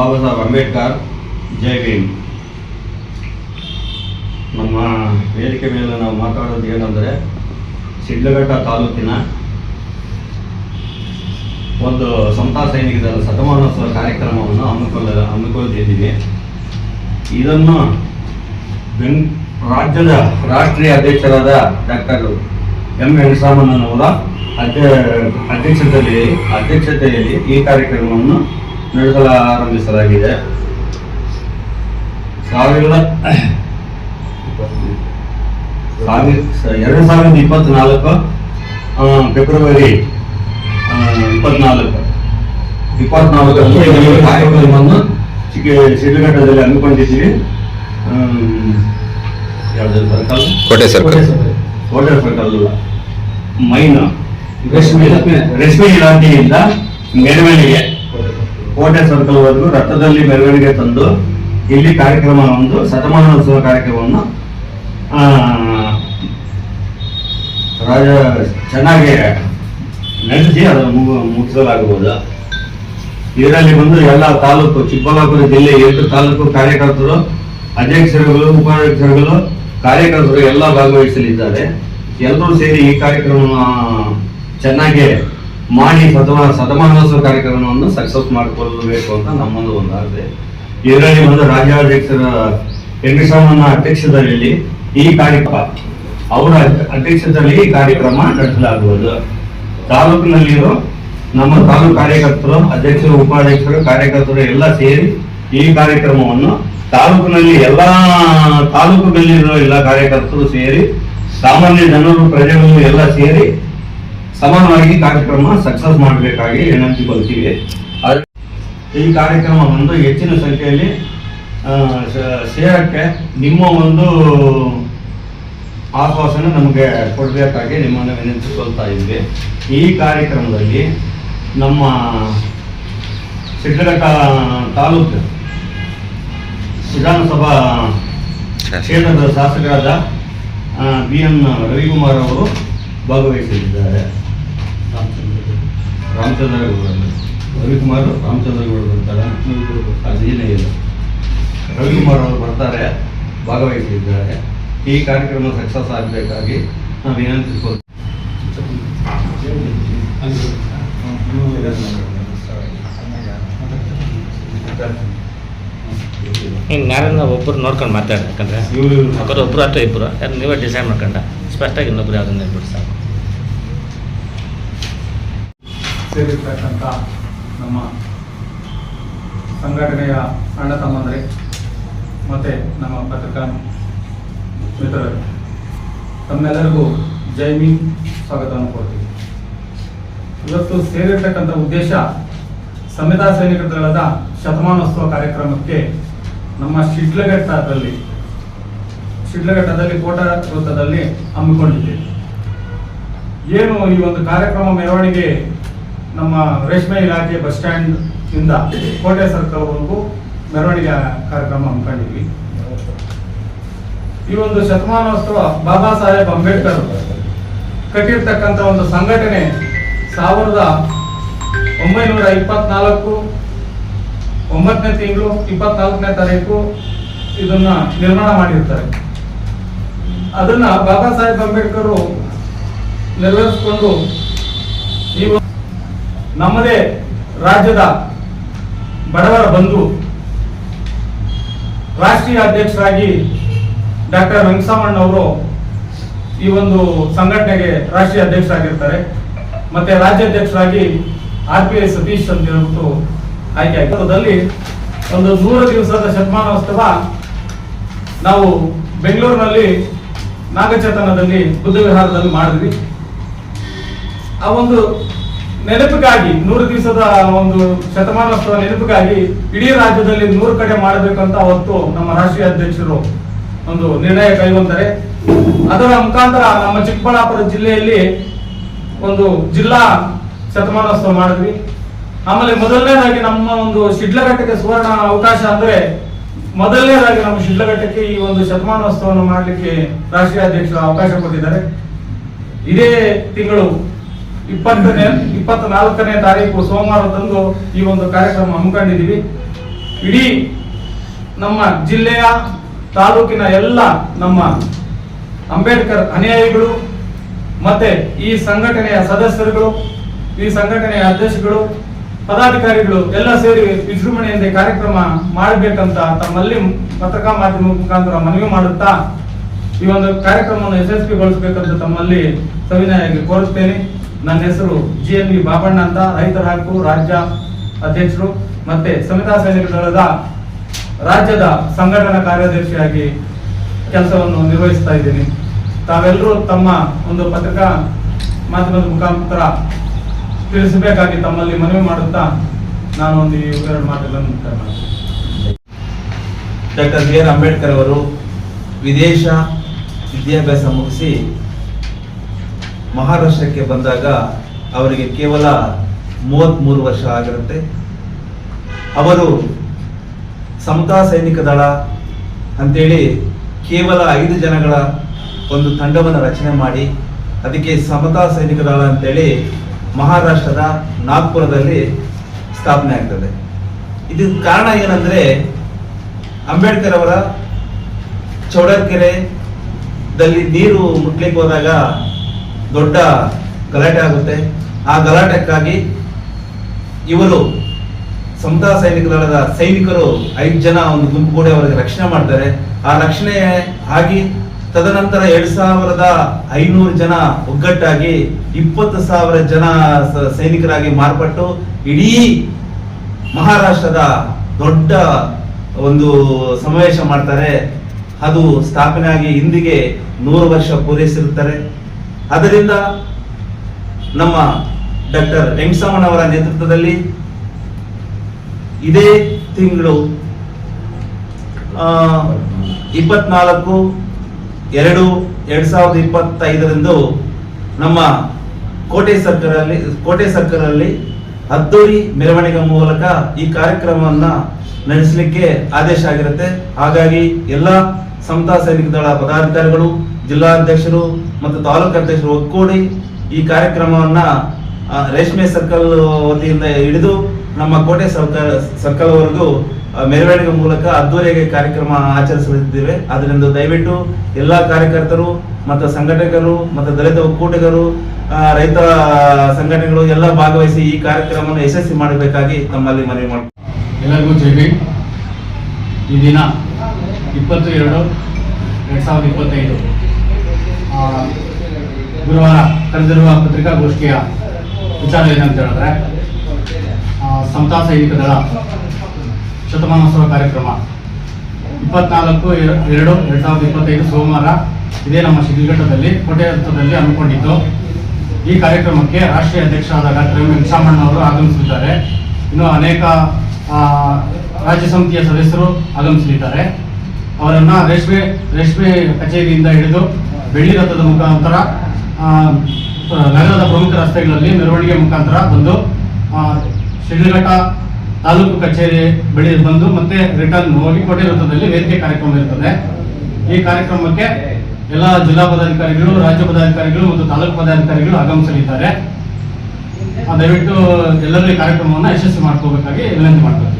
ಬಾಬಾ ಸಾಹೇಬ್ ಅಂಬೇಡ್ಕರ್, ಜೈ ಭೀಮ್. ನಮ್ಮ ವೇದಿಕೆ ಮೇಲೆ ನಾವು ಮಾತಾಡೋದು ಏನಂದರೆ ಸಿಡ್ಲಘಟ್ಟ ತಾಲೂಕಿನ ಒಂದು ಸಮತಾ ಸೈನಿಕರ ಶತಮಾನೋತ್ಸವ ಕಾರ್ಯಕ್ರಮವನ್ನು ಹಮ್ಮಿಕೊಳ್ಳ ಹಮ್ಮಿಕೊಳ್ತಿದ್ದೀವಿ ಇದನ್ನು ಬೆಂಗ್ ರಾಜ್ಯದ ರಾಷ್ಟ್ರೀಯ ಅಧ್ಯಕ್ಷರಾದ ಡಾಕ್ಟರ್ ಎಂ ವೆಂಕಟರಾಮಣ್ಣನವರ ಅಧ್ಯ ಅಧ್ಯಕ್ಷತೆಯಲ್ಲಿ ಅಧ್ಯಕ್ಷತೆಯಲ್ಲಿ ಈ ಕಾರ್ಯಕ್ರಮವನ್ನು ನಡೆಸಲು ಆರಂಭಿಸಲಾಗಿದೆ. ಸಾವಿರದ ಸಾವಿರ ಎರಡು ಸಾವಿರದ ಇಪ್ಪತ್ನಾಲ್ಕು ಫೆಬ್ರವರಿ ಇಪ್ಪತ್ನಾಲ್ಕು. ಇಪ್ಪತ್ನಾಲ್ಕರಲ್ಲಿ ಈ ಕಾರ್ಯಕ್ರಮವನ್ನು ಚಿಕ್ಕ ಶಿಡ್ಲಘಟ್ಟದಲ್ಲಿ ಹಮ್ಮಿಕೊಂಡಿದ್ದೀವಿ. ಕೋಟೆ ಸರ್ಕಲ್. ಕೋಟೆ ಸರ್ಕಲ್. ಮೈನ್. ರೇಷ್ಮೆ ರೇಷ್ಮೆ ಇಲಾಖೆಯಿಂದ ಮೆರವಣಿಗೆ. ಕೋಟೆ ಸರ್ಕಲ್ ವರೆಗೂ ರಥದಲ್ಲಿ ಮೆರವಣಿಗೆ ತಂದು ಇಲ್ಲಿ ಕಾರ್ಯಕ್ರಮ ಒಂದು ಶತಮಾನೋತ್ಸವ ಕಾರ್ಯಕ್ರಮವನ್ನು ರಾಜ ಚೆನ್ನಾಗಿ ನಡೆಸಿ ಅದನ್ನು ಮುಗು ಮುಗಿಸಲಾಗುವುದು ಇದರಲ್ಲಿ ಬಂದು ಎಲ್ಲ ತಾಲೂಕು, ಚಿಕ್ಕಬಳ್ಳಾಪುರ ಜಿಲ್ಲೆ ಎಂಟು ತಾಲೂಕು ಕಾರ್ಯಕರ್ತರು, ಅಧ್ಯಕ್ಷರುಗಳು, ಉಪಾಧ್ಯಕ್ಷರುಗಳು, ಕಾರ್ಯಕರ್ತರು ಎಲ್ಲ ಭಾಗವಹಿಸಲಿದ್ದಾರೆ. ಎಲ್ಲರೂ ಸೇರಿ ಈ ಕಾರ್ಯಕ್ರಮ ಚೆನ್ನಾಗಿ ಮಾಡಿ ಶತಮಾನ ಶತಮಾನೋತ್ಸವ ಕಾರ್ಯಕ್ರಮವನ್ನು ಸಕ್ಸಸ್ ಮಾಡಿಕೊಳ್ಳಬೇಕು ಅಂತ ನಮ್ಮೊಂದು ಒಂದು ಆಸೆ. ಇದರಲ್ಲಿ ಒಂದು ರಾಜ್ಯಾಧ್ಯಕ್ಷರ ವೆಂಕಟರಾಮನ ಅಧ್ಯಕ್ಷತೆಯಲ್ಲಿ ಈ ಕಾರ್ಯಕ್ರಮ, ಅವರ ಅಧ್ಯಕ್ಷತೆಯಲ್ಲಿ ಈ ಕಾರ್ಯಕ್ರಮ ನಡೆಸಲಾಗುವುದು. ತಾಲೂಕಿನಲ್ಲಿರೋ ನಮ್ಮ ತಾಲೂಕು ಕಾರ್ಯಕರ್ತರು, ಅಧ್ಯಕ್ಷರು, ಉಪಾಧ್ಯಕ್ಷರು, ಕಾರ್ಯಕರ್ತರು ಎಲ್ಲ ಸೇರಿ ಈ ಕಾರ್ಯಕ್ರಮವನ್ನು ತಾಲೂಕಿನಲ್ಲಿ ಎಲ್ಲ ತಾಲೂಕಿನಲ್ಲಿರೋ ಎಲ್ಲ ಕಾರ್ಯಕರ್ತರು ಸೇರಿ, ಸಾಮಾನ್ಯ ಜನರು, ಪ್ರಜೆಗಳು ಎಲ್ಲ ಸೇರಿ ಸಮಾನವಾಗಿ ಕಾರ್ಯಕ್ರಮ ಸಕ್ಸಸ್ ಮಾಡಬೇಕಾಗಿ ವಿನಂತಿ ಕೊಡ್ತೀವಿ ಈ ಕಾರ್ಯಕ್ರಮ ಒಂದು ಹೆಚ್ಚಿನ ಸಂಖ್ಯೆಯಲ್ಲಿ ಸೇರಕ್ಕೆ ನಿಮ್ಮ ಒಂದು ಆಶ್ವಾಸನ ನಮಗೆ ಕೊಡಬೇಕಾಗಿ ನಿಮ್ಮನ್ನು ವಿನಂತಿಸ್ಕೊಳ್ತಾ ಇದ್ವಿ. ಈ ಕಾರ್ಯಕ್ರಮದಲ್ಲಿ ನಮ್ಮ ಸಿದ್ಧಘಟ್ಟ ತಾಲೂಕು ವಿಧಾನಸಭಾ ಕ್ಷೇತ್ರದ ಶಾಸಕರಾದ ಬಿ ಎನ್ ರವಿಕುಮಾರ್ ಅವರು ಭಾಗವಹಿಸಲಿದ್ದಾರೆ. ರಾಮಚಂದ್ರ ಗೌಡರು. ರವಿಕುಮಾರ್ ರಾಮಚಂದ್ರ ಗೌಡರು ಬರ್ತಾರೆ. ಅದೇನೇ ಇಲ್ಲ. ರವಿಕುಮಾರ್ ಅವರು ಬರ್ತಾರೆ ಭಾಗವಹಿಸಿದ್ದಾರೆ ಈ ಕಾರ್ಯಕ್ರಮ ಸಕ್ಸಸ್ ಆಗಬೇಕಾಗಿ ನಾವು ವಿನಂತಿಸ್ಕೊಳ್ತೀವಿ ಹಿಂಗೆ ಯಾರನ್ನ ಒಬ್ಬರು ನೋಡ್ಕೊಂಡು ಮಾತಾಡ್ಬೇಕಂದ್ರೆ ಯಾಕಂದ್ರೆ ಇವರು. ಒಬ್ಬರು ಅಥವಾ ಇಬ್ಬರು ಯಾರು ನೀವೇ ಡಿಸೈಡ್ ಮಾಡ್ಕೊಂಡ ಸ್ಪಷ್ಟಾಗಿ ಇನ್ನೊಬ್ರು ಯಾವ್ದನ್ನ ಸಾಕು. ಸೇರಿರ್ತಕ್ಕಂಥ ನಮ್ಮ ಸಂಘಟನೆಯ ಅಣ್ಣ ತಮ್ಮಂದರೆ ಮತ್ತು ನಮ್ಮ ಪತ್ರಿಕಾ ಮಿತ್ರರು. ತಮ್ಮೆಲ್ಲರಿಗೂ ಜೈ ಮೀನ್ ಸ್ವಾಗತವನ್ನು ಕೊಡ್ತೀವಿ ಇವತ್ತು ಸೇರಿರ್ತಕ್ಕಂಥ ಉದ್ದೇಶ ಸಂವಿಧಾನ ದಳದ ಶತಮಾನೋತ್ಸವ ಕಾರ್ಯಕ್ರಮಕ್ಕೆ ನಮ್ಮ ಶಿಡ್ಲಘಟ್ಟದಲ್ಲಿ ಶಿಡ್ಲಘಟ್ಟದಲ್ಲಿ ಕೋಟ ವೃತ್ತದಲ್ಲಿ ಹಮ್ಮಿಕೊಂಡಿದ್ದೇವೆ. ಏನು ಈ ಒಂದು ಕಾರ್ಯಕ್ರಮ ಮೆರವಣಿಗೆ ನಮ್ಮ ರೇಷ್ಮೆ ಇಲಾಖೆ ಬಸ್ ಸ್ಟ್ಯಾಂಡ್ ಇಂದ ಕೋಟೆ ಸರ್ಕಲ್ ವರೆಗೂ ಮೆರವಣಿಗೆ ಕಾರ್ಯಕ್ರಮ ಹಮ್ಮಿಕೊಂಡಿದ್ವಿ. ಈ ಒಂದು ಶತಮಾನೋತ್ಸವ ಬಾಬಾ ಸಾಹೇಬ್ ಅಂಬೇಡ್ಕರ್ ಕಟ್ಟಿರ್ತಕ್ಕಂಥ ಒಂದು ಸಂಘಟನೆ ಸಾವಿರದ ಒಂಬೈನೂರ ಇಪ್ಪತ್ನಾಲ್ಕು ಒಂಬತ್ತನೇ ತಿಂಗಳು, ಇಪ್ಪತ್ನಾಲ್ಕನೇ ತಾರೀಕು ಇದನ್ನ ನಿರ್ಮಾಣ ಮಾಡಿರ್ತಾರೆ. ಅದನ್ನ ಬಾಬಾ ಸಾಹೇಬ್ ಅಂಬೇಡ್ಕರ್ ನೆಲೆಸ್ಕೊಂಡು ಈ ನಮ್ಮದೇ ರಾಜ್ಯದ ಬಡವರ ಬಂಧು, ರಾಷ್ಟ್ರೀಯ ಅಧ್ಯಕ್ಷರಾಗಿ ಡಾಕ್ಟರ್ ವೆಂಕಟರಾಮಣ್ಣವರು ಈ ಒಂದು ಸಂಘಟನೆಗೆ ರಾಷ್ಟ್ರೀಯ ಅಧ್ಯಕ್ಷರಾಗಿರ್ತಾರೆ. ಮತ್ತೆ ರಾಜ್ಯಾಧ್ಯಕ್ಷರಾಗಿ ಆರ್ ಪಿ ಐ ಸತೀಶ್ ಅಂತ ಹೇಳ್ಬಿಟ್ಟು ಆಯ್ಕೆ ಆಗಿರೋದಲ್ಲಿ ಒಂದು ನೂರು ದಿವಸದ ಶತಮಾನೋತ್ಸವ ನಾವು ಬೆಂಗಳೂರಿನಲ್ಲಿ ನಾಗಚೇತನದಲ್ಲಿ ಬುದ್ಧ ವಿಹಾರದಲ್ಲಿ ಮಾಡಿದ್ವಿ. ಆ ಒಂದು ನೆನಪಿಗಾಗಿ, ನೂರು ದಿವಸದ ಒಂದು ಶತಮಾನೋತ್ಸವ ನೆನಪಿಗಾಗಿ ಇಡೀ ರಾಜ್ಯದಲ್ಲಿ ನೂರು ಕಡೆ ಮಾಡಬೇಕಂತ ಅವತ್ತು ನಮ್ಮ ರಾಷ್ಟ್ರೀಯ ಅಧ್ಯಕ್ಷರು ಒಂದು ನಿರ್ಣಯ ಕೈಗೊಂಡರೆ, ಅದರ ಮುಖಾಂತರ ನಮ್ಮ ಚಿಕ್ಕಬಳ್ಳಾಪುರ ಜಿಲ್ಲೆಯಲ್ಲಿ ಒಂದು ಜಿಲ್ಲಾ ಶತಮಾನೋತ್ಸವ ಮಾಡಿದ್ವಿ. ಆಮೇಲೆ ಮೊದಲನೇದಾಗಿ ನಮ್ಮ ಒಂದು ಶಿಡ್ಲಘಟ್ಟಕ್ಕೆ ಸುವರ್ಣ ಅವಕಾಶ ಅಂದ್ರೆ, ಮೊದಲನೇದಾಗಿ ನಮ್ಮ ಶಿಡ್ಲಘಟ್ಟಕ್ಕೆ ಈ ಒಂದು ಶತಮಾನೋತ್ಸವವನ್ನು ಮಾಡಲಿಕ್ಕೆ ರಾಷ್ಟ್ರೀಯ ಅಧ್ಯಕ್ಷರು ಅವಕಾಶ ಕೊಟ್ಟಿದ್ದಾರೆ. ಇದೇ ತಿಂಗಳು ಇಪ್ಪತ್ತನೇ ಇಪ್ಪತ್ತ ನಾಲ್ಕನೇ ತಾರೀಕು ಸೋಮವಾರದಂದು ಈ ಒಂದು ಕಾರ್ಯಕ್ರಮ ಹಮ್ಮಿಕೊಂಡಿದ್ದೀವಿ. ಇಡೀ ನಮ್ಮ ಜಿಲ್ಲೆಯ ತಾಲೂಕಿನ ಎಲ್ಲ ನಮ್ಮ ಅಂಬೇಡ್ಕರ್ ಅನುಯಾಯಿಗಳು ಮತ್ತೆ ಈ ಸಂಘಟನೆಯ ಸದಸ್ಯರುಗಳು, ಈ ಸಂಘಟನೆಯ ಅಧ್ಯಕ್ಷಗಳು, ಪದಾಧಿಕಾರಿಗಳು ಎಲ್ಲ ಸೇರಿ ವಿಜೃಂಭಣೆಯಿಂದ ಕಾರ್ಯಕ್ರಮ ಮಾಡಬೇಕಂತ ತಮ್ಮಲ್ಲಿ ಪತ್ರಿಕಾ ಮಾಧ್ಯಮ ಮುಖಾಂತರ ಮನವಿ ಮಾಡುತ್ತಾ ಈ ಒಂದು ಕಾರ್ಯಕ್ರಮವನ್ನು ಯಶಸ್ವಿಗೊಳಿಸಬೇಕಂತ ತಮ್ಮಲ್ಲಿ ಸವಿನಯಾಗಿ ಕೋರುತ್ತೇನೆ. ನನ್ನ ಹೆಸರು ಜಿ ಎಂ ವಿ ಬಾಬಣ್ಣ ಅಂತ ರೈತರ ಹಕ್ಕು ರಾಜ್ಯ ಅಧ್ಯಕ್ಷರು ಮತ್ತೆ ಸಮಿತಾ ಸೈನಿಕ ದಳದ ರಾಜ್ಯದ ಸಂಘಟನಾ ಕಾರ್ಯದರ್ಶಿಯಾಗಿ ಕೆಲಸವನ್ನು ನಿರ್ವಹಿಸ್ತಾ ಇದ್ದೀನಿ. ತಾವೆಲ್ಲರೂ ತಮ್ಮ ಒಂದು ಪತ್ರಿಕಾ ಮಾಧ್ಯಮದ ಮುಖಾಂತರ ತಿಳಿಸಬೇಕಾಗಿ ತಮ್ಮಲ್ಲಿ ಮನವಿ ಮಾಡುತ್ತಾ ನಾನು ಒಂದು ಎರಡು ಮಾತುಗಳನ್ನು ಮುಕ್ತಾಯ ಡಾಕ್ಟರ್ ಬಿ ಆರ್ ಅಂಬೇಡ್ಕರ್ ಅವರು ವಿದೇಶ ವಿದ್ಯಾಭ್ಯಾಸ ಮುಗಿಸಿ ಮಹಾರಾಷ್ಟ್ರಕ್ಕೆ ಬಂದಾಗ ಅವರಿಗೆ ಕೇವಲ ಮೂವತ್ತ್ಮೂರು ವರ್ಷ ಆಗಿರುತ್ತೆ. ಅವರು ಸಮತಾ ಸೈನಿಕ ದಳ ಅಂತೇಳಿ ಕೇವಲ ಐದು ಜನಗಳ ಒಂದು ತಂಡವನ್ನು ರಚನೆ ಮಾಡಿ, ಅದಕ್ಕೆ ಸಮತಾ ಸೈನಿಕ ದಳ ಅಂತೇಳಿ ಮಹಾರಾಷ್ಟ್ರದ ನಾಗ್ಪುರದಲ್ಲಿ ಸ್ಥಾಪನೆ ಆಗ್ತದೆ. ಇದಕ್ಕೆ ಕಾರಣ ಏನಂದರೆ ಅಂಬೇಡ್ಕರ್ ಅವರ ಚೌಡಕೆರೆದಲ್ಲಿ ನೀರು ಮುಟ್ಲಿಕ್ಕೆ ಹೋದಾಗ ದೊಡ್ಡ ಗಲಾಟೆ ಆಗುತ್ತೆ. ಆ ಗಲಾಟೆಕ್ಕಾಗಿ ಇವರು ಸಮತಾ ಸೈನಿಕ ದಳದ ಸೈನಿಕರು ಐದು ಜನ ಒಂದು ಗುಂಪು ಕೂಡ ಅವರಿಗೆ ರಕ್ಷಣೆ ಮಾಡ್ತಾರೆ. ಆ ರಕ್ಷಣೆ ಆಗಿ ತದನಂತರ ಎರಡ್ ಸಾವಿರದ ಐನೂರು ಜನ ಒಗ್ಗಟ್ಟಾಗಿ ಇಪ್ಪತ್ತು ಸಾವಿರ ಜನ ಸೈನಿಕರಾಗಿ ಮಾರ್ಪಟ್ಟು ಇಡೀ ಮಹಾರಾಷ್ಟ್ರದ ದೊಡ್ಡ ಒಂದು ಸಮಾವೇಶ ಮಾಡ್ತಾರೆ. ಅದು ಸ್ಥಾಪನೆ ಆಗಿ ಇಂದಿಗೆ ನೂರು ವರ್ಷ ಪೂರೈಸಿರುತ್ತಾರೆ. ಅದರಿಂದ ನಮ್ಮ ಡಾಕ್ಟರ್ ಅವರ ನೇತೃತ್ವದಲ್ಲಿ ಇದೇ ತಿಂಗಳು ಇಪ್ಪತ್ನಾಲ್ಕು, ಎರಡು, ಎರಡ್ ಸಾವಿರದ ಇಪ್ಪತ್ತೈದರಂದು ನಮ್ಮ ಕೋಟೆ ಸರ್ಕಲಲ್ಲಿ ಕೋಟೆ ಸರ್ಕಲಲ್ಲಿ ಅದ್ದೂರಿ ಮೆರವಣಿಗೆ ಮೂಲಕ ಈ ಕಾರ್ಯಕ್ರಮವನ್ನ ನಡೆಸಲಿಕ್ಕೆ ಆದೇಶ ಆಗಿರುತ್ತೆ. ಹಾಗಾಗಿ ಎಲ್ಲ ಸಮತಾ ಸೈನಿಕ ದಳ ಪದಾಧಿಕಾರಿಗಳು ಜಿಲ್ಲಾಧ್ಯಕ್ಷರು ಮತ್ತು ತಾಲೂಕು ಅಧ್ಯಕ್ಷರು ಒಕ್ಕೂಡಿ ಈ ಕಾರ್ಯಕ್ರಮವನ್ನ ರೇಷ್ಮೆ ಸರ್ಕಲ್ ವತಿಯಿಂದ ಹಿಡಿದು ನಮ್ಮ ಕೋಟೆ ಸರ್ಕಲ್, ಸರ್ಕಲ್ವರೆಗೂ ಮೆರವಣಿಗೆ ಮೂಲಕ ಅದ್ದೂರಿಯಾಗಿ ಕಾರ್ಯಕ್ರಮ ಆಚರಿಸಲಿದ್ದೇವೆ. ಅದರಿಂದ ದಯವಿಟ್ಟು ಎಲ್ಲಾ ಕಾರ್ಯಕರ್ತರು ಮತ್ತು ಸಂಘಟಕರು ಮತ್ತು ದಲಿತ ಒಕ್ಕೂಟಗರು ರೈತ ಸಂಘಟನೆಗಳು ಎಲ್ಲ ಭಾಗವಹಿಸಿ ಈ ಕಾರ್ಯಕ್ರಮವನ್ನು ಯಶಸ್ವಿ ಮಾಡಬೇಕಾಗಿ ತಮ್ಮಲ್ಲಿ ಮನವಿ ಮಾಡ್ತೀನಿ ಎಲ್ಲರಿಗೂ ಜೈ ಈ ದಿನ ಇಪ್ಪತ್ತು ಎರಡು ಎರಡು ಸಾವಿರದ ಇಪ್ಪತ್ತೈದು. ಗುರುವಾರ ಕರೆದಿರುವ ಪತ್ರಿಕಾಗೋಷ್ಠಿಯ ವಿಚಾರ ಏನಂತ ಹೇಳಿದ್ರೆ ಸಮತಾ ಸೈನಿಕ ದಳ ಶತಮಾನೋತ್ಸವ ಕಾರ್ಯಕ್ರಮ. ಇಪ್ಪತ್ನಾಲ್ಕು ಎರ- ಎರಡು ಎರಡು ಸಾವಿರದ ಇಪ್ಪತ್ತೈದು ಸೋಮವಾರ ಇದೇ ನಮ್ಮ ಶಿಡ್ಲಘಟ್ಟದಲ್ಲಿ ಕೋಟೆ ಹಂತದಲ್ಲಿ ಹಮ್ಮಿಕೊಂಡಿದ್ದು. ಈ ಕಾರ್ಯಕ್ರಮಕ್ಕೆ ರಾಷ್ಟ್ರೀಯ ಅಧ್ಯಕ್ಷರಾದ ಡಾಕ್ಟರ್ ಎಂ. ವೆಂಕಟರಾಮಣ್ಣ ಅವರು ಆಗಮಿಸಲಿದ್ದಾರೆ ಇನ್ನು ಅನೇಕ ರಾಜ್ಯ ಸಮಿತಿಯ ಸದಸ್ಯರು ಆಗಮಿಸಲಿದ್ದಾರೆ. ಅವರನ್ನು ರೇಷ್ಮೆ ರೇಷ್ಮೆ ಕಚೇರಿಯಿಂದ ಹಿಡಿದು ಬೆಳ್ಳಿ ರಥದ ಮುಖಾಂತರ ನಗರದ ಪ್ರಮುಖ ರಸ್ತೆಗಳಲ್ಲಿ ಮೆರವಣಿಗೆ ಮುಖಾಂತರ ಬಂದು ಶಿಡ್ಲಘಟ್ಟ ತಾಲೂಕು ಕಚೇರಿ ಬಳಿ ಬಂದು ಮತ್ತೆ ರಿಟರ್ನ್ ಹೋಗಿ ಕೋಟೆ ವೃತ್ತದಲ್ಲಿ ವೇದಿಕೆ ಕಾರ್ಯಕ್ರಮ ಇರ್ತದೆ. ಈ ಕಾರ್ಯಕ್ರಮಕ್ಕೆ ಎಲ್ಲ ಜಿಲ್ಲಾ ಪದಾಧಿಕಾರಿಗಳು, ರಾಜ್ಯ ಪದಾಧಿಕಾರಿಗಳು ಮತ್ತು ತಾಲೂಕು ಪದಾಧಿಕಾರಿಗಳು ಆಗಮಿಸಲಿದ್ದಾರೆ. ದಯವಿಟ್ಟು ಎಲ್ಲರೂ ಈ ಕಾರ್ಯಕ್ರಮವನ್ನು ಯಶಸ್ವಿ ಮಾಡ್ಕೋಬೇಕಾಗಿ ವಿನಂತಿ ಮಾಡ್ಕೊಳ್ತೀವಿ